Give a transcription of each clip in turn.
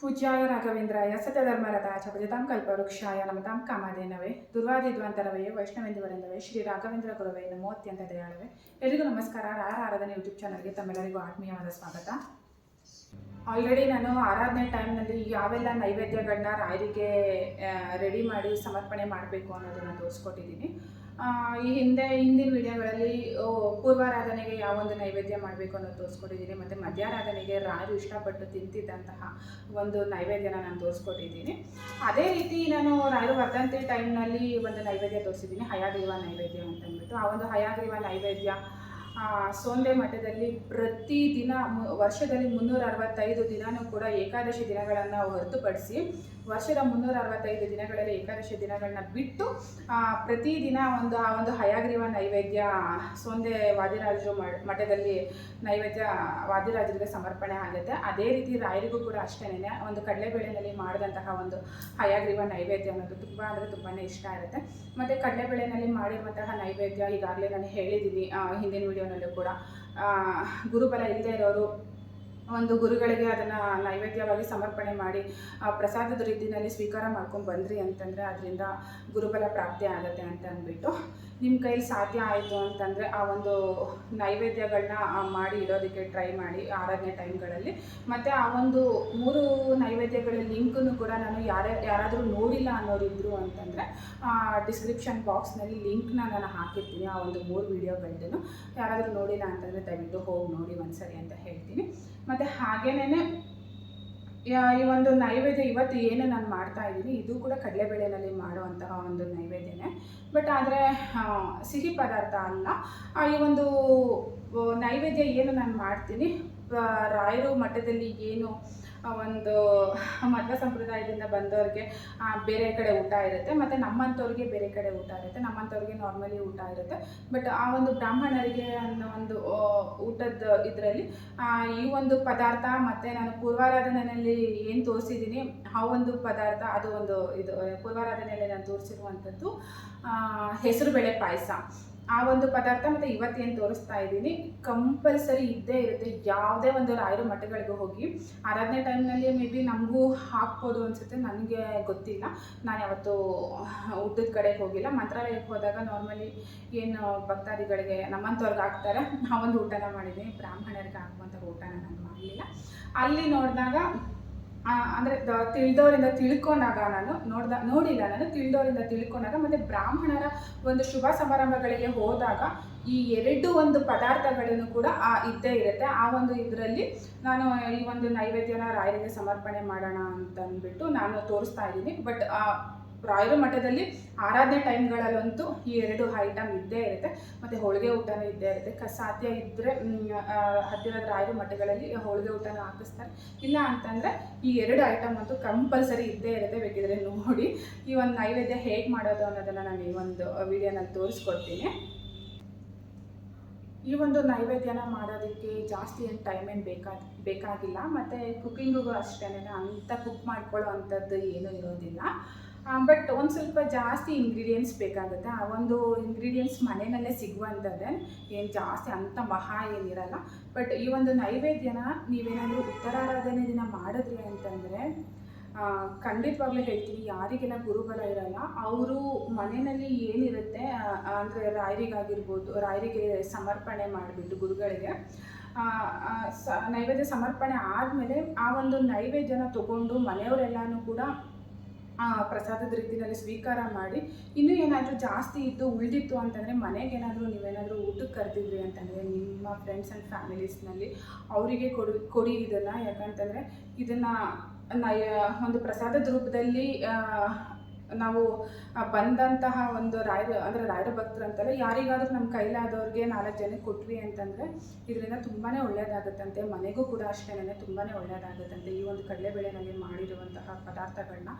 ಪೂಜ್ಯಾಯ ರಾಘವೇಂದ್ರಾಯ, ಸತ್ಯಧರ್ಮರಥಾಯ ಚ ಭಜತಾಂ ಕಲ್ಪವೃಕ್ಷಾಯ, ನಮತಾಂ ಕಾಮಧೇನವೇ ದುರ್ವಾದಿದ್ವಾಂತರವೇ ವೈಷ್ಣವೇಂದಿವರೆಂದವೇ, ಶ್ರೀ ರಾಘವೇಂದ್ರ ಗುರುವೇ ನಮೋ ಅತ್ಯಂತ ದಯಾಳವೇ. ಎಲ್ರಿಗೂ ನಮಸ್ಕಾರ. ರಾರ ಆರಾಧನೆ ಯೂಟ್ಯೂಬ್ ಚಾನಲ್ಗೆ ತಮ್ಮೆಲ್ಲರಿಗೂ ಆತ್ಮೀಯವಾದ ಸ್ವಾಗತ. ಆಲ್ರೆಡಿ ನಾನು ಆರಾಧನೆ ಟೈಮ್ನಲ್ಲಿ ಯಾವೆಲ್ಲ ನೈವೇದ್ಯಗಳನ್ನ ರಾಯರಿಗೆ ರೆಡಿ ಮಾಡಿ ಸಮರ್ಪಣೆ ಮಾಡಬೇಕು ಅನ್ನೋದನ್ನು ತೋರಿಸ್ಕೊಟ್ಟಿದ್ದೀನಿ. ಈ ಹಿಂದೆ, ಹಿಂದಿನ ವಿಡಿಯೋಗಳಲ್ಲಿ ಪೂರ್ವಾರಾಧನೆಗೆ ಯಾವೊಂದು ನೈವೇದ್ಯ ಮಾಡಬೇಕು ಅನ್ನೋದು ತೋರಿಸ್ಕೊಟ್ಟಿದ್ದೀನಿ. ಮತ್ತು ಮಧ್ಯಾರಾಧನೆಗೆ ರಾಯರು ಇಷ್ಟಪಟ್ಟು ತಿಂತಿದ್ದಂತಹ ಒಂದು ನೈವೇದ್ಯನ ನಾನು ತೋರಿಸ್ಕೊಟ್ಟಿದ್ದೀನಿ. ಅದೇ ರೀತಿ ನಾನು ರಾಯರು ವರ್ಧಂತಿ ಟೈಮ್ನಲ್ಲಿ ಒಂದು ನೈವೇದ್ಯ ತೋರಿಸಿದ್ದೀನಿ. ಹಯಾಗ್ರೀವ ನೈವೇದ್ಯ ಅಂತ ಅಂದ್ಬಿಟ್ಟು. ಆ ಒಂದು ಹಯಾಗ್ರೀವ ನೈವೇದ್ಯ ಸೋಂದೆ ಮಠದಲ್ಲಿ ಪ್ರತಿದಿನ ವರ್ಷದಲ್ಲಿ ಮುನ್ನೂರ ಅರವತ್ತೈದು ದಿನನೂ ಕೂಡ ಏಕಾದಶಿ ದಿನಗಳನ್ನು ಹೊರತುಪಡಿಸಿ ವರ್ಷದ ಮುನ್ನೂರ ಅರವತ್ತೈದು ದಿನಗಳಲ್ಲಿ ಏಕಾದಶಿ ದಿನಗಳನ್ನ ಬಿಟ್ಟು ಪ್ರತಿದಿನ ಒಂದು, ಆ ಒಂದು ಹಯಾಗ್ರೀವ ನೈವೇದ್ಯ ಸೋಂದೆ ವಾದಿರಾಜರು ಮಠದಲ್ಲಿ ನೈವೇದ್ಯ ವಾದಿರಾಜರಿಗೆ ಸಮರ್ಪಣೆ ಆಗುತ್ತೆ. ಅದೇ ರೀತಿ ರಾಯರಿಗೂ ಕೂಡ ಅಷ್ಟೇನೆ, ಒಂದು ಕಡಲೆಬೇಳೆನಲ್ಲಿ ಮಾಡಿದಂತಹ ಒಂದು ಹಯಾಗ್ರೀವ ನೈವೇದ್ಯ ಅನ್ನೋದು ತುಂಬ ಅಂದರೆ ತುಂಬಾ ಇಷ್ಟ ಇರುತ್ತೆ ಮತ್ತು ಕಡಲೆಬೇಳೆನಲ್ಲಿ ಮಾಡಿರುವಂತಹ ನೈವೇದ್ಯ ಈಗಾಗಲೇ ನಾನು ಹೇಳಿದ್ದೀನಿ ಹಿಂದಿನ ವಿಡಿಯೋನಲ್ಲೂ ಕೂಡ. ಗುರುಬಲ ಇಲ್ಲದೆ ಇರೋರು ಒಂದು ಗುರುಗಳಿಗೆ ಅದನ್ನು ನೈವೇದ್ಯವಾಗಿ ಸಮರ್ಪಣೆ ಮಾಡಿ, ಆ ಪ್ರಸಾದದ ರೀತಿಯಲ್ಲಿ ಸ್ವೀಕಾರ ಮಾಡ್ಕೊಂಡು ಬಂದ್ರಿ ಅಂತಂದರೆ ಅದರಿಂದ ಗುರುಬಲ ಪ್ರಾಪ್ತಿ ಆಗುತ್ತೆ ಅಂತ ಅಂದ್ಬಿಟ್ಟು ನಿಮ್ಮ ಕೈಲಿ ಸಾಧ್ಯ ಆಯಿತು ಅಂತಂದರೆ ಆ ಒಂದು ನೈವೇದ್ಯಗಳನ್ನ ಮಾಡಿ ಇಡೋದಕ್ಕೆ ಟ್ರೈ ಮಾಡಿ ಆರಾಧನೆ ಟೈಮ್ಗಳಲ್ಲಿ ಮತ್ತು ಆ ಒಂದು ಮೂರು ನೈವೇದ್ಯಗಳ ಲಿಂಕನ್ನು ಕೂಡ ನಾನು ಯಾರೇ ಯಾರಾದರೂ ನೋಡಿಲ್ಲ ಅನ್ನೋರಿದ್ರು ಅಂತಂದರೆ ಡಿಸ್ಕ್ರಿಪ್ಷನ್ ಬಾಕ್ಸ್ನಲ್ಲಿ ಲಿಂಕ್ನ ನಾನು ಹಾಕಿರ್ತೀನಿ, ಆ ಒಂದು ಮೂರು ವೀಡಿಯೋಗಳದ್ದು ಯಾರಾದರೂ ನೋಡಿಲ್ಲ ಅಂತಂದರೆ ದಯವಿಟ್ಟು ಹೋಗಿ ನೋಡಿ ಒಂದ್ಸರಿ ಅಂತ ಹೇಳ್ತೀನಿ. ಮತ್ತು ಹಾಗೇನೇ ಈ ಒಂದು ನೈವೇದ್ಯ ಇವತ್ತು ಏನು ನಾನು ಮಾಡ್ತಾ ಇದ್ದೀನಿ, ಇದು ಕೂಡ ಕಡಲೆಬೇಳೆನಲ್ಲಿ ಮಾಡುವಂತಹ ಒಂದು ನೈವೇದ್ಯನೇ. ಬಟ್ ಆದರೆ ಸಿಹಿ ಪದಾರ್ಥ ಅಲ್ಲ. ಈ ಒಂದು ನೈವೇದ್ಯ ಏನು ನಾನು ಮಾಡ್ತೀನಿ? ರಾಯರು ಮಠದಲ್ಲಿ ಏನು ಒಂದು ಮದುವೆ ಸಂಪ್ರದಾಯದಿಂದ ಬಂದವ್ರಿಗೆ ಬೇರೆ ಕಡೆ ಊಟ ಇರುತ್ತೆ. ಮತ್ತು ನಮ್ಮಂಥವ್ರಿಗೆ ಬೇರೆ ಕಡೆ ಊಟ ಇರುತ್ತೆ. ನಮ್ಮಂಥವ್ರಿಗೆ ನಾರ್ಮಲಿ ಊಟ ಇರುತ್ತೆ. ಬಟ್ ಆ ಒಂದು ಬ್ರಾಹ್ಮಣರಿಗೆ ಅನ್ನೋ ಒಂದು ಊಟದ ಇದರಲ್ಲಿ ಈ ಒಂದು ಪದಾರ್ಥ ಮತ್ತು ನಾನು ಪೂರ್ವಾರಾಧನೆಯಲ್ಲಿ ಏನು ತೋರಿಸಿದ್ದೀನಿ, ಆ ಒಂದು ಪದಾರ್ಥ, ಅದು ಒಂದು ಇದು, ಪೂರ್ವಾರಾಧನೆಯಲ್ಲಿ ನಾನು ತೋರಿಸಿರುವಂಥದ್ದು ಹೆಸರುಬೇಳೆ ಪಾಯಸ. ಆ ಒಂದು ಪದಾರ್ಥ ಮತ್ತು ಇವತ್ತೇನು ತೋರಿಸ್ತಾ ಇದ್ದೀನಿ ಕಂಪಲ್ಸರಿ ಇದ್ದೇ ಇರುತ್ತೆ, ಯಾವುದೇ ಒಂದು ರಾಯರ ಮಠಗಳಿಗೂ ಹೋಗಿ. ಆರಾಧನೆ ಟೈಮ್ನಲ್ಲಿ ಮೇ ಬಿ ನಮಗೂ ಹಾಕ್ಬೋದು ಅನಿಸುತ್ತೆ, ನನಗೆ ಗೊತ್ತಿಲ್ಲ. ನಾನು ಯಾವತ್ತೂ ಊಟದ ಕಡೆಗೆ ಹೋಗಿಲ್ಲ. ಮಂತ್ರಾಲಯಕ್ಕೆ ಹೋದಾಗ ನಾರ್ಮಲಿ ಏನು ಭಕ್ತಾದಿಗಳಿಗೆ ನಮ್ಮಂಥವ್ರಿಗೆ ಹಾಕ್ತಾರೆ ಆ ಒಂದು ಊಟನ ಮಾಡಿದ್ದೀನಿ ಬ್ರಾಹ್ಮಣರಿಗೆ ಹಾಕುವಂಥ ಊಟನ ನಾನು ಮಾಡಲಿಲ್ಲ. ಅಲ್ಲಿ ನೋಡಿದಾಗ ಅಂದರೆ ತಿಳಿದವರಿಂದ ತಿಳ್ಕೊಂಡಾಗ ನಾನು ನೋಡ್ದ, ನೋಡಿಲ್ಲ ನಾನು, ತಿಳಿದವರಿಂದ ತಿಳ್ಕೊಂಡಾಗ ಮತ್ತು ಬ್ರಾಹ್ಮಣರ ಒಂದು ಶುಭ ಸಮಾರಂಭಗಳಿಗೆ ಹೋದಾಗ ಈ ಎರಡು ಒಂದು ಪದಾರ್ಥಗಳನ್ನು ಕೂಡ ಆ ಇದ್ದೇ ಇರುತ್ತೆ. ಆ ಒಂದು ಇದರಲ್ಲಿ ನಾನು ಈ ಒಂದು ನೈವೇದ್ಯನ ರಾಯರಿಗೆ ಸಮರ್ಪಣೆ ಮಾಡೋಣ ಅಂತಂದ್ಬಿಟ್ಟು ನಾನು ತೋರಿಸ್ತಾ ಇದ್ದೀನಿ. ಬಟ್ ರಾಯರ ಮಠದಲ್ಲಿ ಆರಾಧನೆ ಟೈಮ್ಗಳಲ್ಲಂತೂ ಈ ಎರಡು ಐಟಮ್ ಇದ್ದೇ ಇರುತ್ತೆ. ಮತ್ತು ಹೋಳಿಗೆ ಊಟನೂ ಇದ್ದೇ ಇರುತ್ತೆ. ಸಾಧ್ಯ ಇದ್ದರೆ ಹತ್ತಿರದ ರಾಯರ ಮಠಗಳಲ್ಲಿ ಹೋಳಿಗೆ ಊಟನ ಹಾಕಿಸ್ತಾರೆ. ಇಲ್ಲ ಅಂತಂದರೆ ಈ ಎರಡು ಐಟಮ್ ಅಂತೂ ಕಂಪಲ್ಸರಿ ಇದ್ದೇ ಇರುತ್ತೆ. ಬೇಕಿದ್ರೆ ನೋಡಿ. ಈ ಒಂದು ನೈವೇದ್ಯ ಹೇಗೆ ಮಾಡೋದು ಅನ್ನೋದನ್ನು ನಾನು ಈ ಒಂದು ವಿಡಿಯೋನಲ್ಲಿ ತೋರಿಸ್ಕೊಡ್ತೀನಿ. ಈ ಒಂದು ನೈವೇದ್ಯನ ಮಾಡೋದಕ್ಕೆ ಜಾಸ್ತಿ ಏನು ಟೈಮ್ ಏನು ಬೇಕಾ, ಬೇಕಾಗಿಲ್ಲ. ಮತ್ತು ಕುಕ್ಕಿಂಗಿಗೂ ಅಷ್ಟೇ ಅಂತ ಕುಕ್ ಮಾಡ್ಕೊಳ್ಳೋ ಅಂಥದ್ದು ಏನೂ ಇರೋದಿಲ್ಲ. ಬಟ್ ಒಂದು ಸ್ವಲ್ಪ ಜಾಸ್ತಿ ಇಂಗ್ರೀಡಿಯೆಂಟ್ಸ್ ಬೇಕಾಗುತ್ತೆ? ಆ ಒಂದು ಇಂಗ್ರೀಡಿಯೆಂಟ್ಸ್ ಮನೆಯಲ್ಲೇ ಸಿಗುವಂಥದ್ದೇ ಏನು ಜಾಸ್ತಿ ಅಂಥ ಮಹಾ ಏನಿರಲ್ಲ. ಬಟ್ ಈ ಒಂದು ನೈವೇದ್ಯನ ನೀವೇನಾದರೂ ಉತ್ತರಾರಾಧನೆ ದಿನ ಮಾಡಿದ್ರಿ ಅಂತಂದರೆ ಖಂಡಿತವಾಗ್ಲೂ ಹೇಳ್ತೀನಿ, ಯಾರಿಗೆಲ್ಲ ಗುರುಬಲ ಇರಲ್ಲ, ಅವರು ಮನೆಯಲ್ಲಿ ಏನಿರುತ್ತೆ ಅಂದರೆ ರಾಯರಿಗಾಗಿರ್ಬೋದು, ರಾಯರಿಗೆ ಸಮರ್ಪಣೆ ಮಾಡಿಬಿಟ್ಟು ಗುರುಗಳಿಗೆ ಸ, ನೈವೇದ್ಯ ಸಮರ್ಪಣೆ ಆದಮೇಲೆ ಆ ಒಂದು ನೈವೇದ್ಯನ ತಗೊಂಡು ಮನೆಯವರೆಲ್ಲನೂ ಕೂಡ ಪ್ರಸಾದದ ರೀತಿಯಲ್ಲಿ ಸ್ವೀಕಾರ ಮಾಡಿ ಇನ್ನೂ ಏನಾದರೂ ಜಾಸ್ತಿ ಇದ್ದು ಉಳಿದಿತ್ತು ಅಂತಂದರೆ ಮನೆಗೆ ಏನಾದರೂ ನೀವೇನಾದರೂ ಊಟಕ್ಕೆ ಕರೆದಿದ್ರಿ ಅಂತಂದರೆ ನಿಮ್ಮ ಫ್ರೆಂಡ್ಸ್ ಆ್ಯಂಡ್ ಫ್ಯಾಮಿಲೀಸ್ನಲ್ಲಿ ಅವರಿಗೆ ಕೊಡು ಕೊಡಿ ಇದನ್ನು. ಯಾಕಂತಂದರೆ ಇದನ್ನು ನಯ ಒಂದು ಪ್ರಸಾದದ ರೂಪದಲ್ಲಿ ಆ, ನಾವು ಬಂದಂತಹ ಒಂದು ರಾಯರು, ಅಂದರೆ ರಾಯರ ಭಕ್ತರು ಅಂತಲ್ಲ, ಯಾರಿಗಾದರೂ ನಮ್ಮ ಕೈಲಾದವ್ರಿಗೆ ನಾಲ್ಕು ಜನಕ್ಕೆ ಕೊಟ್ವಿ ಅಂತಂದರೆ, ಇದರಿಂದ ತುಂಬಾ ಒಳ್ಳೆಯದಾಗುತ್ತಂತೆ ಮನೆಗೂ ಕೂಡ ಅಷ್ಟೇನೆ ತುಂಬಾ ಒಳ್ಳೆಯದಾಗುತ್ತಂತೆ ಈ ಒಂದು ಕಡಲೆಬೇಳೆನಲ್ಲಿ ಮಾಡಿರುವಂತಹ ಪದಾರ್ಥಗಳನ್ನ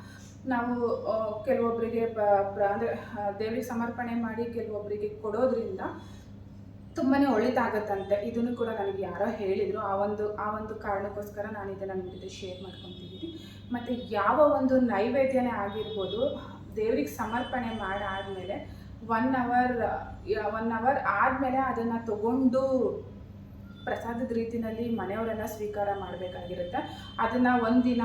ನಾವು ಕೆಲವೊಬ್ಬರಿಗೆ ಅಂದರೆ ದೇವರಿಗೆ ಸಮರ್ಪಣೆ ಮಾಡಿ ಕೆಲವೊಬ್ಬರಿಗೆ ಕೊಡೋದ್ರಿಂದ ತುಂಬಾ ಒಳ್ಳೇದಾಗತ್ತಂತೆ. ಇದನ್ನು ಕೂಡ ನನಗೆ ಯಾರೋ ಹೇಳಿದರು. ಆ ಒಂದು ಆ ಒಂದು ಕಾರಣಕ್ಕೋಸ್ಕರ ನಾನು ಇದನ್ನು ನಿಮ್ಮ ಜೊತೆ ಶೇರ್ ಮಾಡ್ಕೊತಿದ್ದೀನಿ. ಮತ್ತು ಯಾವ ಒಂದು ನೈವೇದ್ಯನೇ ಆಗಿರ್ಬೋದು ದೇವ್ರಿಗೆ ಸಮರ್ಪಣೆ ಮಾಡಾದಮೇಲೆ ಒನ್ ಅವರ್ ಒನ್ ಅವರ್ ಆದಮೇಲೆ ಅದನ್ನು ತಗೊಂಡು ಪ್ರಸಾದದ ರೀತಿಯಲ್ಲಿ ಮನೆಯವರೆಲ್ಲ ಸ್ವೀಕಾರ ಮಾಡಬೇಕಾಗಿರುತ್ತೆ. ಅದನ್ನು ಒಂದಿನ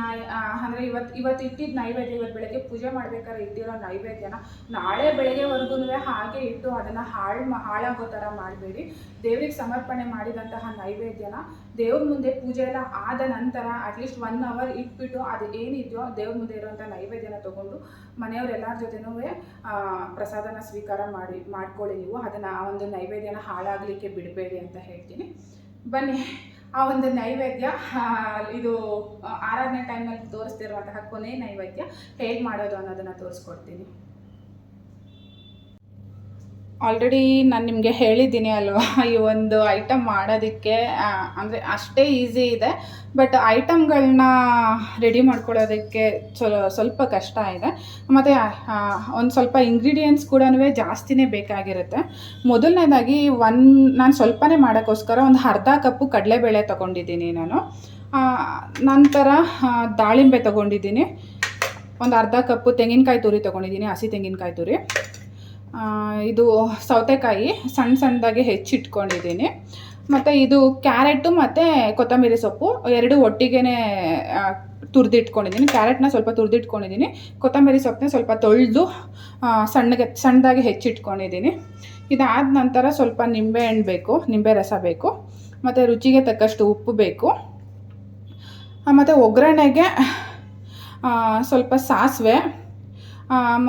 ಅಂದರೆ ಇವತ್ತು ಇವತ್ತು ಇಟ್ಟಿದ್ದ ನೈವೇದ್ಯ ಇವತ್ತು ಬೆಳಗ್ಗೆ ಪೂಜೆ ಮಾಡ್ಬೇಕಾದ್ರೆ ಇಟ್ಟಿರೋ ನೈವೇದ್ಯನ ನಾಳೆ ಬೆಳಗ್ಗೆವರೆಗೂ ಹಾಗೆ ಇಟ್ಟು ಅದನ್ನು ಹಾಳು ಹಾಳಾಗೋ ಥರ ಮಾಡಬೇಡಿ. ದೇವರಿಗೆ ಸಮರ್ಪಣೆ ಮಾಡಿದಂತಹ ನೈವೇದ್ಯನ ದೇವ್ರ ಮುಂದೆ ಪೂಜೆ ಎಲ್ಲ ಆದ ನಂತರ ಅಟ್ಲೀಸ್ಟ್ ಒನ್ ಅವರ್ ಇಟ್ಬಿಟ್ಟು ಅದು ಏನಿದೆಯೋ ದೇವ್ರ ಮುಂದೆ ಇರುವಂಥ ನೈವೇದ್ಯನ ತೊಗೊಂಡು ಮನೆಯವರೆಲ್ಲರ ಜೊತೆನೂ ಪ್ರಸಾದನ ಸ್ವೀಕಾರ ಮಾಡಿ, ಮಾಡ್ಕೊಳ್ಳಿ ನೀವು. ಅದನ್ನು ಆ ಒಂದು ನೈವೇದ್ಯನ ಹಾಳಾಗಲಿಕ್ಕೆ ಬಿಡಬೇಡಿ ಅಂತ ಹೇಳ್ತೀನಿ. ಬನ್ನಿ. ಆ ಒಂದು ನೈವೇದ್ಯ ಇದು ಆರಾಧನೆ ಟೈಮಲ್ಲಿ ತೋರಿಸ್ತಿರುವಂತಹ ಕೊನೆ ನೈವೇದ್ಯ ಹೇಗೆ ಮಾಡೋದು ಅನ್ನೋದನ್ನು ತೋರಿಸ್ಕೊಡ್ತೀನಿ. ಆಲ್ರೆಡಿ ನಾನು ನಿಮಗೆ ಹೇಳಿದ್ದೀನಿ ಅಲ್ವಾ? ಈ ಒಂದು ಐಟಮ್ ಮಾಡೋದಕ್ಕೆ ಅಂದರೆ ಅಷ್ಟೇ ಈಸಿ ಇದೆ. ಬಟ್ ಐಟಮ್ಗಳನ್ನ ರೆಡಿ ಮಾಡ್ಕೊಳ್ಳೋದಕ್ಕೆ ಸ್ವಲ್ಪ ಕಷ್ಟ ಇದೆ. ಮತ್ತು ಒಂದು ಸ್ವಲ್ಪ ಇಂಗ್ರೀಡಿಯೆಂಟ್ಸ್ ಕೂಡ ಜಾಸ್ತಿನೇ ಬೇಕಾಗಿರುತ್ತೆ. ಮೊದಲನೇದಾಗಿ ಒನ್ ನಾನು ಸ್ವಲ್ಪನೇ ಮಾಡೋಕ್ಕೋಸ್ಕರ ಒಂದು ಅರ್ಧ ಕಪ್ಪು ಕಡಲೆಬೇಳೆ ತೊಗೊಂಡಿದ್ದೀನಿ ನಾನು. ನಂತರ ದಾಳಿಂಬೆ ತೊಗೊಂಡಿದ್ದೀನಿ. ಒಂದು ಅರ್ಧ ಕಪ್ಪು ತೆಂಗಿನಕಾಯಿ ತುರಿ ತೊಗೊಂಡಿದ್ದೀನಿ, ಹಸಿ ತೆಂಗಿನಕಾಯಿ ತುರಿ. ಇದು ಸೌತೆಕಾಯಿ ಸಣ್ಣ ಸಣ್ಣದಾಗಿ ಹೆಚ್ಚಿಟ್ಕೊಂಡಿದ್ದೀನಿ. ಮತ್ತು ಇದು ಕ್ಯಾರೆಟು ಮತ್ತು ಕೊತ್ತಂಬರಿ ಸೊಪ್ಪು, ಎರಡು ಒಟ್ಟಿಗೆ ತುರಿದಿಟ್ಕೊಂಡಿದ್ದೀನಿ. ಕ್ಯಾರೆಟ್ನ ಸ್ವಲ್ಪ ತುರಿದಿಟ್ಕೊಂಡಿದ್ದೀನಿ. ಕೊತ್ತಂಬರಿ ಸೊಪ್ಪನ್ನ ಸ್ವಲ್ಪ ತೊಳೆದು ಸಣ್ಣಗೆ, ಸಣ್ಣದಾಗಿ ಹೆಚ್ಚಿಟ್ಕೊಂಡಿದ್ದೀನಿ. ಇದಾದ ನಂತರ ಸ್ವಲ್ಪ ನಿಂಬೆ ಹಣ್ಣು ಬೇಕು, ನಿಂಬೆ ರಸ ಬೇಕು, ಮತ್ತು ರುಚಿಗೆ ತಕ್ಕಷ್ಟು ಉಪ್ಪು ಬೇಕು. ಮತ್ತು ಒಗ್ಗರಣೆಗೆ ಸ್ವಲ್ಪ ಸಾಸಿವೆ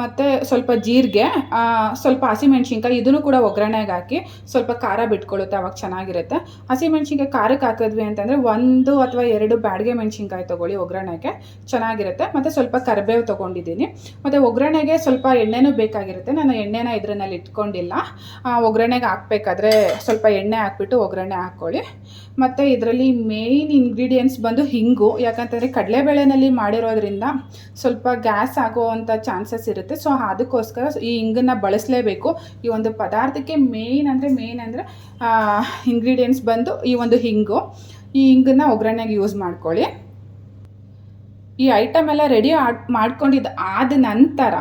ಮತ್ತು ಸ್ವಲ್ಪ ಜೀರಿಗೆ ಸ್ವಲ್ಪ ಹಸಿಮೆಣ್ಸಿನ್ಕಾಯಿ, ಇದನ್ನು ಕೂಡ ಒಗ್ಗರಣೆಗೆ ಹಾಕಿ ಸ್ವಲ್ಪ ಖಾರ ಬಿಟ್ಕೊಳ್ಳುತ್ತೆ, ಅವಾಗ ಚೆನ್ನಾಗಿರುತ್ತೆ. ಹಸಿಮೆಣ್ಸಿನ್ಕಾಯಿ ಖಾರಕ್ಕೆ ಹಾಕಿದ್ವಿ ಅಂತಂದರೆ ಒಂದು ಅಥವಾ ಎರಡು ಬ್ಯಾಡಿಗೆ ಮೆಣಸಿನ್ಕಾಯಿ ತೊಗೊಳ್ಳಿ ಒಗ್ಗರಣೆಗೆ, ಚೆನ್ನಾಗಿರುತ್ತೆ. ಮತ್ತು ಸ್ವಲ್ಪ ಕರಿಬೇವು ತೊಗೊಂಡಿದ್ದೀನಿ. ಮತ್ತು ಒಗ್ಗರಣೆಗೆ ಸ್ವಲ್ಪ ಎಣ್ಣೆನೂ ಬೇಕಾಗಿರುತ್ತೆ. ನಾನು ಎಣ್ಣೆನ ಇದ್ರಲ್ಲಿ ಇಟ್ಕೊಂಡಿಲ್ಲ. ಒಗ್ಗರಣೆಗೆ ಹಾಕ್ಬೇಕಾದ್ರೆ ಸ್ವಲ್ಪ ಎಣ್ಣೆ ಹಾಕ್ಬಿಟ್ಟು ಒಗ್ಗರಣೆ ಹಾಕ್ಕೊಳ್ಳಿ. ಮತ್ತು ಇದರಲ್ಲಿ ಮೇಯ್ನ್ ಇಂಗ್ರೀಡಿಯೆಂಟ್ಸ್ ಬಂದು ಹಿಂಗು. ಯಾಕಂತಂದರೆ ಕಡಲೆಬೇಳೆನಲ್ಲಿ ಮಾಡಿರೋದ್ರಿಂದ ಸ್ವಲ್ಪ ಗ್ಯಾಸ್ ಆಗುವಂಥ ಚಾನ್ಸಸ್ ಇರುತ್ತೆ. ಸೊ ಅದಕ್ಕೋಸ್ಕರ ಈ ಇಂಗನ್ನು ಬಳಸಲೇಬೇಕು. ಈ ಒಂದು ಪದಾರ್ಥಕ್ಕೆ ಮೇಯ್ನ್ ಅಂದರೆ ಮೇಯ್ನ್ ಅಂದರೆ ಇಂಗ್ರೀಡಿಯೆಂಟ್ಸ್ ಬಂದು ಈ ಒಂದು ಹಿಂಗು. ಈ ಹಿಂಗನ್ನು ಒಗ್ಗರಣೆಗೆ ಯೂಸ್ ಮಾಡ್ಕೊಳ್ಳಿ. ಈ ಐಟಮ್ ಎಲ್ಲ ರೆಡಿ ಮಾಡ್ಕೊಂಡಿದ್ದು ಆದ ನಂತರ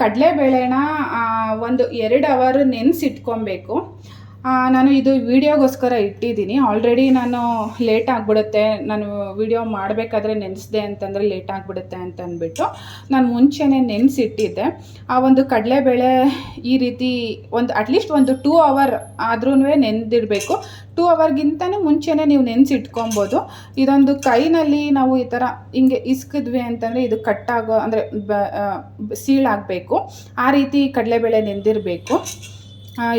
ಕಡಲೆಬೇಳೆನ ಒಂದು ಎರಡು ಅವರ್ ನೆನೆಸಿಟ್ಕೊಬೇಕು. ನಾನು ಇದು ವಿಡಿಯೋಗೋಸ್ಕರ ಇಟ್ಟಿದ್ದೀನಿ. ಆಲ್ರೆಡಿ ನಾನು ಲೇಟ್ ಆಗಿಬಿಡುತ್ತೆ. ನಾನು ವಿಡಿಯೋ ಮಾಡಬೇಕಾದ್ರೆ ನೆನೆಸ್ದೆ ಅಂತಂದರೆ ಲೇಟ್ ಆಗಿಬಿಡುತ್ತೆ ಅಂತ ಅಂದ್ಬಿಟ್ಟು ನಾನು ಮುಂಚೆನೇ ನೆನೆಸಿಟ್ಟಿದ್ದೆ. ಆ ಒಂದು ಕಡಲೆಬೇಳೆ ಈ ರೀತಿ ಒಂದು ಅಟ್ಲೀಸ್ಟ್ ಒಂದು ಟೂ ಅವರ್ ಆದ್ರೂ ನೆನೆದಿಡಬೇಕು. ಟೂ ಅವರ್ಗಿಂತನೂ ಮುಂಚೆನೇ ನೀವು ನೆನೆಸಿಟ್ಕೊಬೋದು. ಇದೊಂದು ಕೈನಲ್ಲಿ ನಾವು ಈ ಥರ ಹಿಂಗೆ ಇಸ್ಕಿದ್ವಿ ಅಂತಂದರೆ ಇದು ಕಟ್ಟಾಗೋ, ಅಂದರೆ ಬ ಸೀಳಾಗಬೇಕು. ಆ ರೀತಿ ಕಡಲೆಬೇಳೆ ನೆಂದಿರಬೇಕು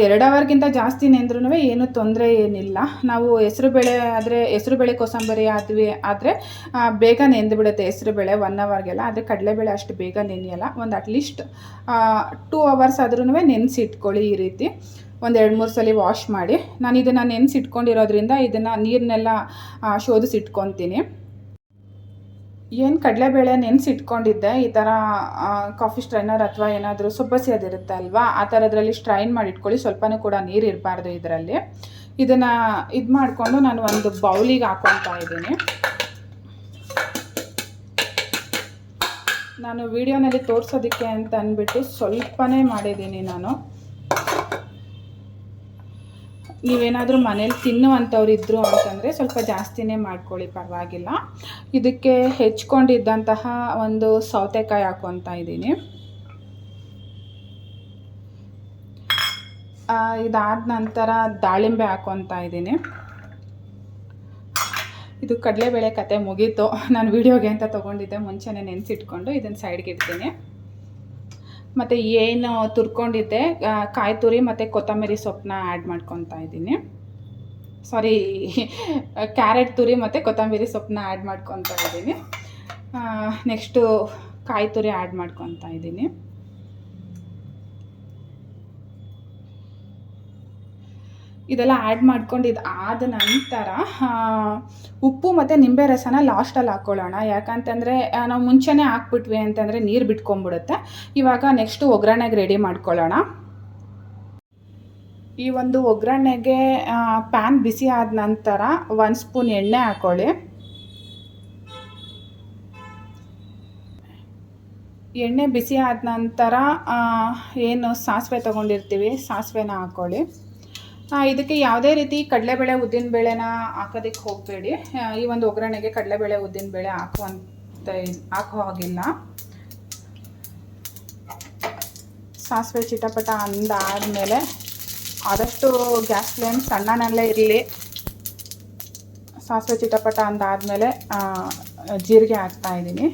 ಎರಡು ಅವರ್ಗಿಂತ ಜಾಸ್ತಿ ನೆಂದ್ರೂ ಏನು ತೊಂದರೆ ಏನಿಲ್ಲ. ನಾವು ಹೆಸ್ರುಬೇಳೆ ಆದರೆ ಹೆಸ್ರುಬೇಳೆ ಕೋಸಂಬರಿ ಆದ್ವಿ ಆದರೆ ಬೇಗ ನೆಂದುಬಿಡುತ್ತೆ ಹೆಸ್ರುಬೇಳೆ ಒನ್ ಅವರ್ಗೆಲ್ಲ ಆದರೆ ಕಡಲೆಬೇಳೆ ಅಷ್ಟು ಬೇಗ ನೆನೆಯಲ್ಲ. ಒಂದು ಅಟ್ಲೀಸ್ಟ್ ಟೂ ಅವರ್ಸ್ ಆದ್ರೂ ನೆನೆಸಿಟ್ಕೊಳ್ಳಿ ಈ ರೀತಿ. ಒಂದು ಎರಡು ಮೂರು ಸಲ ವಾಶ್ ಮಾಡಿ. ನಾನು ಇದನ್ನು ನೆನೆಸಿಟ್ಕೊಂಡಿರೋದ್ರಿಂದ ಇದನ್ನು ನೀರನ್ನೆಲ್ಲ ಶೋಧಿಸಿಟ್ಕೊತೀನಿ. ಏನು ಕಡಲೆಬೇಳೆ ನೆನೆಸಿಟ್ಕೊಂಡಿದ್ದೆ ಈ ಥರ ಕಾಫಿ ಸ್ಟ್ರೈನರ್ ಅಥವಾ ಏನಾದರೂ ಸೊಬ್ಬಸಿ ಅದಿರುತ್ತೆ ಅಲ್ವಾ? ಆ ಥರದ್ರಲ್ಲಿ ಸ್ಟ್ರೈನ್ ಮಾಡಿ ಇಟ್ಕೊಳ್ಳಿ. ಸ್ವಲ್ಪನೂ ಕೂಡ ನೀರು ಇರಬಾರ್ದು ಇದರಲ್ಲಿ. ಇದನ್ನು ಇದು ಮಾಡಿಕೊಂಡು ನಾನು ಒಂದು ಬೌಲಿಗೆ ಹಾಕೊತಾ ಇದ್ದೀನಿ. ನಾನು ವಿಡಿಯೋನಲ್ಲಿ ತೋರಿಸೋದಕ್ಕೆ ಅಂತ ಅಂದ್ಬಿಟ್ಟು ಸ್ವಲ್ಪನೇ ಮಾಡಿದ್ದೀನಿ ನಾನು. ನೀವೇನಾದರೂ ಮನೇಲಿ ತಿನ್ನುವಂಥವ್ರು ಇದ್ದರು ಅಂತಂದರೆ ಸ್ವಲ್ಪ ಜಾಸ್ತಿನೇ ಮಾಡ್ಕೊಳ್ಳಿ, ಪರವಾಗಿಲ್ಲ. ಇದಕ್ಕೆ ಹೆಚ್ಕೊಂಡಿದ್ದಂತಹ ಒಂದು ಸೌತೆಕಾಯಿ ಹಾಕೊತ ಇದ್ದೀನಿ. ಇದಾದ ನಂತರ ದಾಳಿಂಬೆ ಹಾಕೊತ ಇದ್ದೀನಿ. ಇದು ಕಡಲೆಬೇಳೆ ಕತೆ ಮುಗೀತು. ನಾನು ವಿಡಿಯೋಗೆ ಅಂತ ತೊಗೊಂಡಿದ್ದೆ, ಮುಂಚೆನೇ ನೆನೆಸಿಟ್ಕೊಂಡು ಇದನ್ನು ಸೈಡ್ಗೆ ಇಡ್ತೀನಿ. ಮತ್ತು ಏನು ತುರ್ಕೊಂಡಿದ್ದೆ ಕಾಯಿ ತುರಿ ಮತ್ತು ಕೊತ್ತಂಬರಿ ಸೊಪ್ಪನ್ನ ಆ್ಯಡ್ ಮಾಡ್ಕೊತಾ ಇದ್ದೀನಿ. ಸಾರಿ ಕ್ಯಾರೆಟ್ ತುರಿ ಮತ್ತು ಕೊತ್ತಂಬರಿ ಸೊಪ್ಪನ್ನ ಆ್ಯಡ್ ಮಾಡ್ಕೊತಾ ಇದ್ದೀನಿ. ನೆಕ್ಸ್ಟು ಕಾಯಿ ತುರಿ ಆ್ಯಡ್ ಮಾಡ್ಕೊತಾ ಇದ್ದೀನಿ. ಇದೆಲ್ಲ ಆ್ಯಡ್ ಮಾಡ್ಕೊಂಡು ಇದು ಆದ ನಂತರ ಉಪ್ಪು ಮತ್ತು ನಿಂಬೆ ರಸನ ಲಾಸ್ಟಲ್ಲಿ ಹಾಕ್ಕೊಳ್ಳೋಣ ಯಾಕಂತಂದರೆ ನಾವು ಮುಂಚೆನೇ ಹಾಕ್ಬಿಟ್ವಿ ಅಂತಂದರೆ ನೀರು ಬಿಟ್ಕೊಂಡ್ಬಿಡುತ್ತೆ. ಇವಾಗ ನೆಕ್ಸ್ಟು ಒಗ್ಗರಣೆಗೆ ರೆಡಿ ಮಾಡ್ಕೊಳ್ಳೋಣ. ಈ ಒಂದು ಒಗ್ಗರಣೆಗೆ ಪ್ಯಾನ್ ಬಿಸಿ ಆದ ನಂತರ ಒಂದು ಸ್ಪೂನ್ ಎಣ್ಣೆ ಹಾಕ್ಕೊಳ್ಳಿ ಎಣ್ಣೆ ಬಿಸಿ ಆದ ನಂತರ ಏನು ಸಾಸಿವೆ ತೊಗೊಂಡಿರ್ತೀವಿ, ಸಾಸಿವೆನ ಹಾಕ್ಕೊಳ್ಳಿ ಇದಕ್ಕೆ ಯಾವುದೇ ರೀತಿ ಕಡಲೆಬೇಳೆ ಉದ್ದಿನಬೇಳೆನ ಹಾಕೋದಕ್ಕೆ ಹೋಗಬೇಡಿ. ಈ ಒಂದು ಒಗ್ಗರಣೆಗೆ ಕಡಲೆಬೇಳೆ ಉದ್ದಿನಬೇಳೆ ಹಾಕುವಂತ ಹಾಕೋ ಹಾಗಿಲ್ಲ. ಸಾಸಿವೆ ಚಿಟಪಟ ಅಂದಾದಮೇಲೆ ಆದಷ್ಟು ಗ್ಯಾಸ್ ಫ್ಲೇಮ್ ಸಣ್ಣನಲ್ಲೇ ಇರಲಿ. ಸಾಸಿವೆ ಚಿಟಪಟ ಅಂದಾದಮೇಲೆ ಜೀರಿಗೆ ಹಾಕ್ತಾ ಇದ್ದೀನಿ.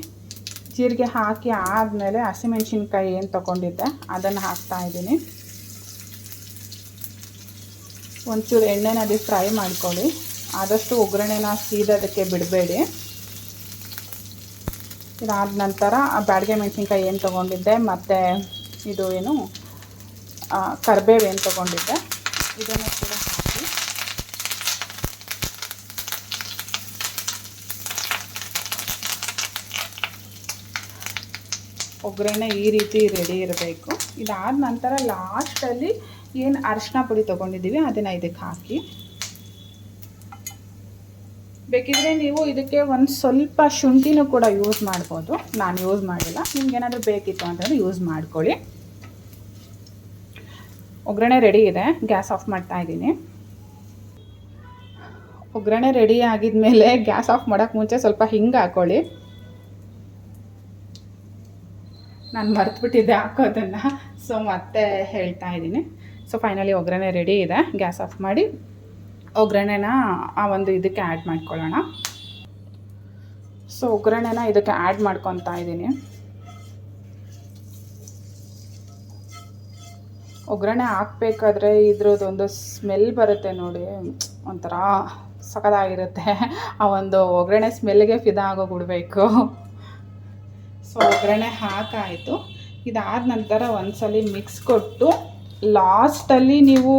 ಜೀರಿಗೆ ಹಾಕಿ ಆದಮೇಲೆ ಹಸಿಮೆಣ್ಸಿನ್ಕಾಯಿ ಏನು ತೊಗೊಂಡಿದ್ದೆ ಅದನ್ನು ಹಾಕ್ತಾ ಇದ್ದೀನಿ. ಒಂಚೂರು ಎಣ್ಣೆನ ಅದು ಫ್ರೈ ಮಾಡ್ಕೊಳ್ಳಿ. ಆದಷ್ಟು ಒಗ್ಗರಣೆನ ಸೀದೋದಕ್ಕೆ ಬಿಡಬೇಡಿ. ಇದಾದ ನಂತರ ಆ ಬ್ಯಾಡಗೆ ಮೆಣಸಿನ್ಕಾಯಿ ಏನು ತೊಗೊಂಡಿದ್ದೆ, ಮತ್ತು ಇದು ಏನು ಕರಿಬೇವು ಏನು ತೊಗೊಂಡಿದ್ದೆ, ಇದನ್ನು ಕೂಡ ಹಾಕಿ. ಒಗ್ಗರಣೆ ಈ ರೀತಿ ರೆಡಿ ಇರಬೇಕು. ಇದಾದ ನಂತರ ಲಾಸ್ಟಲ್ಲಿ ಏನು ಅರಿಶಿನ ಪುಡಿ ತೊಗೊಂಡಿದ್ದೀವಿ, ಅದನ್ನು ಇದಕ್ಕೆ ಹಾಕಿ. ಬೇಕಿದ್ರೆ ನೀವು ಇದಕ್ಕೆ ಒಂದು ಸ್ವಲ್ಪ ಶುಂಠಿನೂ ಕೂಡ ಯೂಸ್ ಮಾಡ್ಬೋದು. ನಾನು ಯೂಸ್ ಮಾಡಿಲ್ಲ. ನಿಮ್ಗೇನಾದರೂ ಬೇಕಿತ್ತು ಅಂತಂದರೆ ಯೂಸ್ ಮಾಡ್ಕೊಳ್ಳಿ. ಒಗ್ಗರಣೆ ರೆಡಿ ಇದೆ. ಗ್ಯಾಸ್ ಆಫ್ ಮಾಡ್ತಾ ಇದ್ದೀನಿ. ಒಗ್ಗರಣೆ ರೆಡಿ ಆಗಿದ್ಮೇಲೆ ಗ್ಯಾಸ್ ಆಫ್ ಮಾಡೋಕ್ಕೆ ಮುಂಚೆ ಸ್ವಲ್ಪ ಹಿಂಗೆ ಹಾಕ್ಕೊಳ್ಳಿ ನಾನು ಮರ್ತುಬಿಟ್ಟಿದ್ದೆ ಹಾಕೋದನ್ನು. ಸೊ ಮತ್ತೆ ಹೇಳ್ತಾ ಇದ್ದೀನಿ. ಸೊ ಫೈನಲಿ ಒಗ್ಗರಣೆ ರೆಡಿ ಇದೆ. ಗ್ಯಾಸ್ ಆಫ್ ಮಾಡಿ ಒಗ್ಗರಣೆನ ಆ ಒಂದು ಇದಕ್ಕೆ ಆ್ಯಡ್ ಮಾಡ್ಕೊಳ್ಳೋಣ. ಸೊ ಒಗ್ಗರಣೆನ ಇದಕ್ಕೆ ಆ್ಯಡ್ ಮಾಡ್ಕೊತಾ ಇದ್ದೀನಿ. ಒಗ್ಗರಣೆ ಹಾಕ್ಬೇಕಾದ್ರೆ ಇದ್ರದ್ದೊಂದು ಸ್ಮೆಲ್ ಬರುತ್ತೆ ನೋಡಿ. ಒಂಥರ ಸಖತ್ತಾಗಿರುತ್ತೆ. ಆ ಒಂದು ಒಗ್ಗರಣೆ ಸ್ಮೆಲ್ಗೆ ಫಿದಾ ಆಗೋಗ್ಬಿಡ್ಬೇಕು ಸೊ ಒಗ್ಗರಣೆ ಹಾಕಾಯಿತು. ಇದಾದ ನಂತರ ಒಂದ್ಸಲಿ ಮಿಕ್ಸ್ ಕೊಟ್ಟು ಲಾಸ್ಟಲ್ಲಿ ನೀವು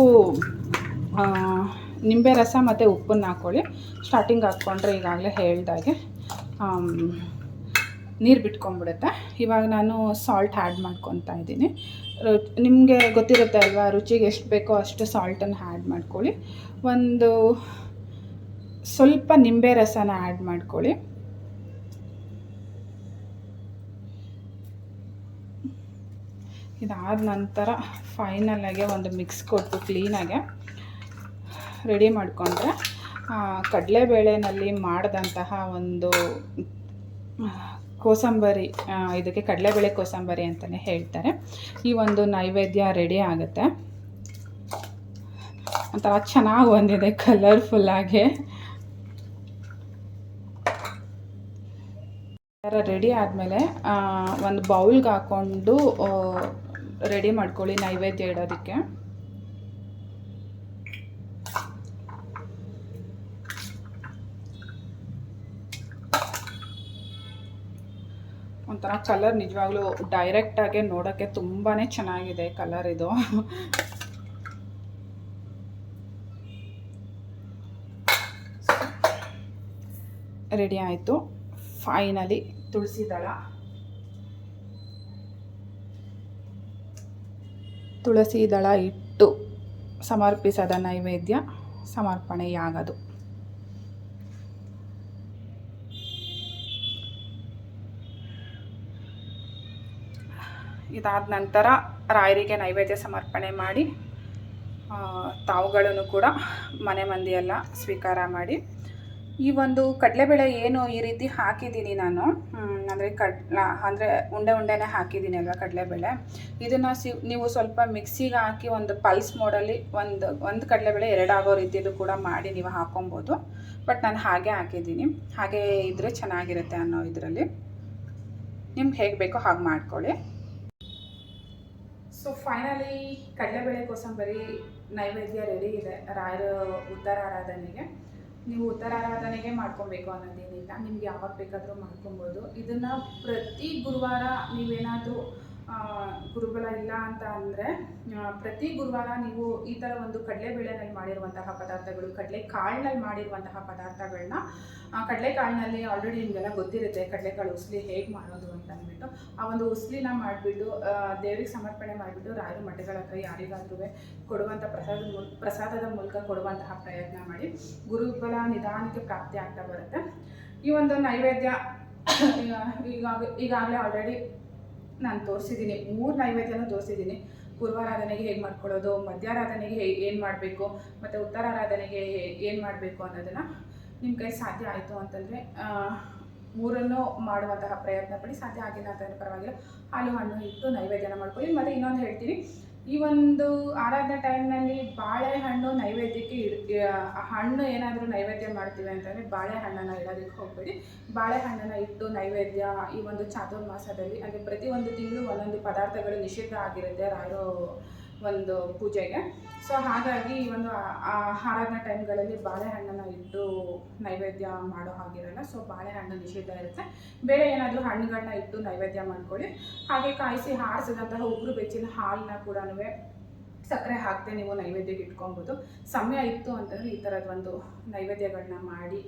ನಿಂಬೆ ರಸ ಮತ್ತು ಉಪ್ಪನ್ನು ಹಾಕ್ಕೊಳ್ಳಿ. ಸ್ಟಾರ್ಟಿಂಗ್ ಹಾಕ್ಕೊಂಡ್ರೆ ಈಗಾಗಲೇ ಹೇಳ್ದಾಗೆ ನೀರು ಬಿಟ್ಕೊಂಡ್ಬಿಡುತ್ತೆ. ಇವಾಗ ನಾನು ಸಾಲ್ಟ್ ಆ್ಯಡ್ ಮಾಡ್ಕೊತಾ ಇದ್ದೀನಿ. ನಿಮಗೆ ಗೊತ್ತಿರುತ್ತೆ ಅಲ್ವಾ, ರುಚಿಗೆ ಎಷ್ಟು ಬೇಕೋ ಅಷ್ಟು ಸಾಲ್ಟನ್ನು ಆ್ಯಡ್ ಮಾಡ್ಕೊಳ್ಳಿ. ಒಂದು ಸ್ವಲ್ಪ ನಿಂಬೆ ರಸನ ಆ್ಯಡ್ ಮಾಡ್ಕೊಳ್ಳಿ. ಇದಾದ ನಂತರ ಫೈನಲಾಗೆ ಒಂದು ಮಿಕ್ಸ್ ಕೊಟ್ಟು ಕ್ಲೀನಾಗೆ ರೆಡಿ ಮಾಡಿಕೊಂಡ್ರೆ ಕಡಲೆಬೇಳೆನಲ್ಲಿ ಮಾಡಿದಂತಹ ಒಂದು ಕೋಸಂಬರಿ ಇದಕ್ಕೆ ಕಡಲೆಬೇಳೆ ಕೋಸಂಬರಿ ಅಂತಲೇ ಹೇಳ್ತಾರೆ. ಈ ಒಂದು ನೈವೇದ್ಯ ರೆಡಿ ಆಗುತ್ತೆ. ಒಂಥರ ಚೆನ್ನಾಗಿ ಬಂದಿದೆ ಕಲರ್ಫುಲ್ಲಾಗಿ ಥರ ರೆಡಿ ಆದಮೇಲೆ ಒಂದು ಬೌಲ್ಗೆ ಹಾಕ್ಕೊಂಡು ರೆಡಿ ಮಾಡ್ಕೊಳ್ಳಿ ನೈವೇದ್ಯ ಇಡೋದಕ್ಕೆ. ಒಂಥರ ಕಲರ್ ನಿಜವಾಗ್ಲೂ ಡೈರೆಕ್ಟಾಗೆ ನೋಡೋಕ್ಕೆ ತುಂಬಾ ಚೆನ್ನಾಗಿದೆ ಕಲರ್ ಇದು. ರೆಡಿ ಆಯಿತು. ಫೈನಲಿ ತುಳಸಿ ದಳ. ತುಳಸಿ ದಳ ಇಟ್ಟು ಸಮರ್ಪಿಸದ ನೈವೇದ್ಯ ಸಮರ್ಪಣೆಯಾಗದು. ಇದಾದ ನಂತರ ರಾಯರಿಗೆ ನೈವೇದ್ಯ ಸಮರ್ಪಣೆ ಮಾಡಿ ತಾವುಗಳನ್ನು ಕೂಡ ಮನೆ ಮಂದಿಯೆಲ್ಲ ಸ್ವೀಕಾರ ಮಾಡಿ ಈ ಒಂದು ಕಡಲೆಬೇಳೆ ಏನು ಈ ರೀತಿ ಹಾಕಿದ್ದೀನಿ ನಾನು ಅಂದರೆ ಕಡ್ ಅಂದರೆ ಉಂಡೆ ಉಂಡೆನೇ ಹಾಕಿದ್ದೀನಿ ಅಲ್ವಾ ಕಡಲೆಬೇಳೆ. ಇದನ್ನು ಸಿ, ನೀವು ಸ್ವಲ್ಪ ಮಿಕ್ಸಿಗೆ ಹಾಕಿ ಒಂದು ಪಲ್ಸ್ ಮೋಡಲ್ಲಿ ಒಂದು ಒಂದು ಕಡಲೆಬೇಳೆ ಎರಡಾಗೋ ರೀತಿಯಲ್ಲೂ ಕೂಡ ಮಾಡಿ ನೀವು ಹಾಕೊಬೋದು. ಬಟ್ ನಾನು ಹಾಗೆ ಹಾಕಿದ್ದೀನಿ. ಹಾಗೆ ಇದ್ದರೆ ಚೆನ್ನಾಗಿರುತ್ತೆ ಅನ್ನೋ ಇದರಲ್ಲಿ. ನಿಮ್ಗೆ ಹೇಗೆ ಬೇಕೋ ಹಾಗೆ ಮಾಡ್ಕೊಳ್ಳಿ. ಸೊ ಫೈನಲಿ ಕಡಲೆಬೇಳೆ ಕೋಸಂಬರಿ ನೈವೇದ್ಯ ರೆಡಿ ಇದೆ. ರಾಯರ ಉತ್ತರ ಆರಾಧನೆಗೆ ನೀವು ಉತ್ತರ ಆರಾಧನೆಗೆ ಮಾಡ್ಕೊಬೇಕು ಅನ್ನೋದೇನಿಲ್ಲ. ನಿಮ್ಗೆ ಯಾವಾಗ ಬೇಕಾದರೂ ಮಾಡ್ಕೊಬೋದು. ಇದನ್ನು ಪ್ರತಿ ಗುರುವಾರ ನೀವೇನಾದರೂ ಗುರುಬಲ ಇಲ್ಲ ಅಂತ ಅಂದರೆ ಪ್ರತಿ ಗುರುವಾರ ನೀವು ಈ ಥರ ಒಂದು ಕಡಲೆಬೇಳೆನಲ್ಲಿ ಮಾಡಿರುವಂತಹ ಪದಾರ್ಥಗಳು ಕಡಲೆ ಕಾಳಿನಲ್ಲಿ ಮಾಡಿರುವಂತಹ ಪದಾರ್ಥಗಳನ್ನ ಕಡಲೆಕಾಳಿನಲ್ಲಿ ಆಲ್ರೆಡಿ ನಿಮಗೆಲ್ಲ ಗೊತ್ತಿರುತ್ತೆ ಕಡಲೆಕಾಳು ಉಸ್ಲಿ ಹೇಗೆ ಮಾಡೋದು ಅಂತ ಅಂದ್ಬಿಟ್ಟು. ಆ ಒಂದು ಉಸ್ಲಿನ ಮಾಡಿಬಿಟ್ಟು ದೇವ್ರಿಗೆ ಸಮರ್ಪಣೆ ಮಾಡಿಬಿಟ್ಟು ರಾಯರ ಮಠಗಳ ಹತ್ರ ಯಾರಿಗಾದ್ರೂ ಕೊಡುವಂಥ ಪ್ರಸಾದ ಪ್ರಸಾದದ ಮೂಲಕ ಕೊಡುವಂತಹ ಪ್ರಯತ್ನ ಮಾಡಿ ಗುರುಬಲ ನಿಧಾನಕ್ಕೆ ಪ್ರಾಪ್ತಿ ಆಗ್ತಾ ಬರುತ್ತೆ. ಈ ಒಂದು ನೈವೇದ್ಯ, ಈಗ, ಈಗಾಗಲೇ ಆಲ್ರೆಡಿ ನಾನು ತೋರಿಸಿದ್ದೀನಿ ಮೂರು ನೈವೇದ್ಯನ ತೋರಿಸಿದ್ದೀನಿ ಪೂರ್ವಾರಾಧನೆಗೆ ಹೇಗೆ ಮಾಡ್ಕೊಳ್ಳೋದು, ಮಧ್ಯಾರಾಧನೆಗೆ ಹೇಗೆ ಏನು ಮಾಡಬೇಕು, ಮತ್ತು ಉತ್ತರಾರಾಧನೆಗೆ ಏನು ಮಾಡಬೇಕು ಅನ್ನೋದನ್ನು ನಿಮ್ಮ ಕೈ ಸಾಧ್ಯ ಆಯಿತು ಅಂತಂದರೆ ಮೂರನ್ನು ಮಾಡುವಂತಹ ಪ್ರಯತ್ನ ಪಡಿ ಸಾಧ್ಯ ಆಗಿಲ್ಲ ಅಂತಂದರೆ ಪರವಾಗಿಲ್ಲ. ಹಾಲು, ಹಣ್ಣು ಇಟ್ಟು ನೈವೇದ್ಯನ ಮಾಡ್ಕೊಳ್ಳಿ. ಮತ್ತು ಇನ್ನೊಂದು ಹೇಳ್ತೀನಿ. ಈ ಒಂದು ಆರಾಧನೆ ಟೈಮ್ನಲ್ಲಿ ಬಾಳೆಹಣ್ಣು ನೈವೇದ್ಯಕ್ಕೆ ಇಡ್ ಹಣ್ಣು ಏನಾದರೂ ನೈವೇದ್ಯ ಮಾಡ್ತೀವಿ ಅಂತಂದರೆ ಬಾಳೆಹಣ್ಣನ್ನು ಇಡೋದಕ್ಕೆ ಹೋಗಬೇಡಿ. ಬಾಳೆಹಣ್ಣನ್ನು ಇಟ್ಟು ನೈವೇದ್ಯ ಈ ಒಂದು ಚಾತುರ್ಮಾಸದಲ್ಲಿ, ಅಂದರೆ ಪ್ರತಿಯೊಂದು ತಿಂಗಳು ಒಂದೊಂದು ಪದಾರ್ಥಗಳು ನಿಷಿದ್ಧ ಆಗಿರುತ್ತೆ. ರಾಯರೋ ಒಂದು ಪೂಜೆಗೆ ಸೊ ಹಾಗಾಗಿ ಒಂದು ಆರಾಧನಾ ಟೈಮ್ಗಳಲ್ಲಿ ಬಾಳೆಹಣ್ಣನ್ನು ಇಟ್ಟು ನೈವೇದ್ಯ ಮಾಡೋ ಹಾಗಿರಲ್ಲ ಸೊ ಬಾಳೆಹಣ್ಣು ನಿಷೇಧ ಇರುತ್ತೆ. ಬೇರೆ ಏನಾದರೂ ಹಣ್ಣುಗಳನ್ನ ಇಟ್ಟು ನೈವೇದ್ಯ ಮಾಡ್ಕೊಳ್ಳಿ. ಹಾಗೆ ಕಾಯಿಸಿ ಹಾರಿಸಿದಂತಹ ಉಗುರು ಬೆಚ್ಚಿನ ಹಾಲನ್ನ ಕೂಡ ಸಕ್ಕರೆ ಹಾಕದೆ ನೀವು ನೈವೇದ್ಯಕ್ಕೆ ಇಟ್ಕೊಬೋದು. ಸಮಯ ಇತ್ತು ಅಂತಂದರೆ ಈ ಥರದ ಒಂದು ನೈವೇದ್ಯಗಳನ್ನ ಮಾಡಿ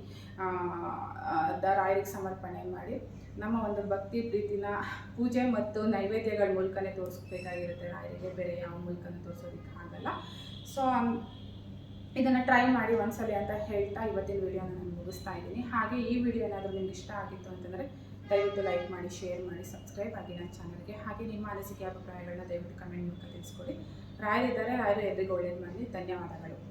ದ ರಾಯರಿಗೆ ಸಮರ್ಪಣೆ ಮಾಡಿ, ನಮ್ಮ ಒಂದು ಭಕ್ತಿ ಪ್ರೀತಿನ ಪೂಜೆ ಮತ್ತು ನೈವೇದ್ಯಗಳ ಮೂಲಕನೇ ತೋರಿಸ್ಬೇಕಾಗಿರುತ್ತೆ. ರಾಯರಿಗೆ ಬೇರೆ ಯಾವ ಮೂಲಕನೂ ತೋರಿಸೋದಕ್ಕೆ ಆಗಲ್ಲ. ಸೊ ಇದನ್ನು ಟ್ರೈ ಮಾಡಿ ಒಂದ್ಸಲಿ ಅಂತ ಹೇಳ್ತಾ ಇವತ್ತಿನ ವಿಡಿಯೋನ ನಾನು ಮುಗಿಸ್ತಾ ಇದ್ದೀನಿ. ಹಾಗೆ ಈ ವಿಡಿಯೋ ಏನಾದರೂ ನಿಮ್ಗೆ ಇಷ್ಟ ಆಗಿತ್ತು ಅಂತಂದರೆ ದಯವಿಟ್ಟು ಲೈಕ್ ಮಾಡಿ, ಶೇರ್ ಮಾಡಿ, ಸಬ್ಸ್ಕ್ರೈಬ್ ಆಗಿ ನನ್ನ ಚಾನಲ್ಗೆ. ಹಾಗೆ ನಿಮ್ಮ ಅನಿಸಿಕೆ, ಅಭಿಪ್ರಾಯಗಳನ್ನ ದಯವಿಟ್ಟು ಕಮೆಂಟ್ ಮೂಲಕ ತಿಳಿಸ್ಕೊಡಿ. ರಾಯರಿದ್ದಾರೆ ರಾಯರು ಎದುರಿಗೆ ಒಳ್ಳೇದು ಮಾಡಿ ಧನ್ಯವಾದಗಳು.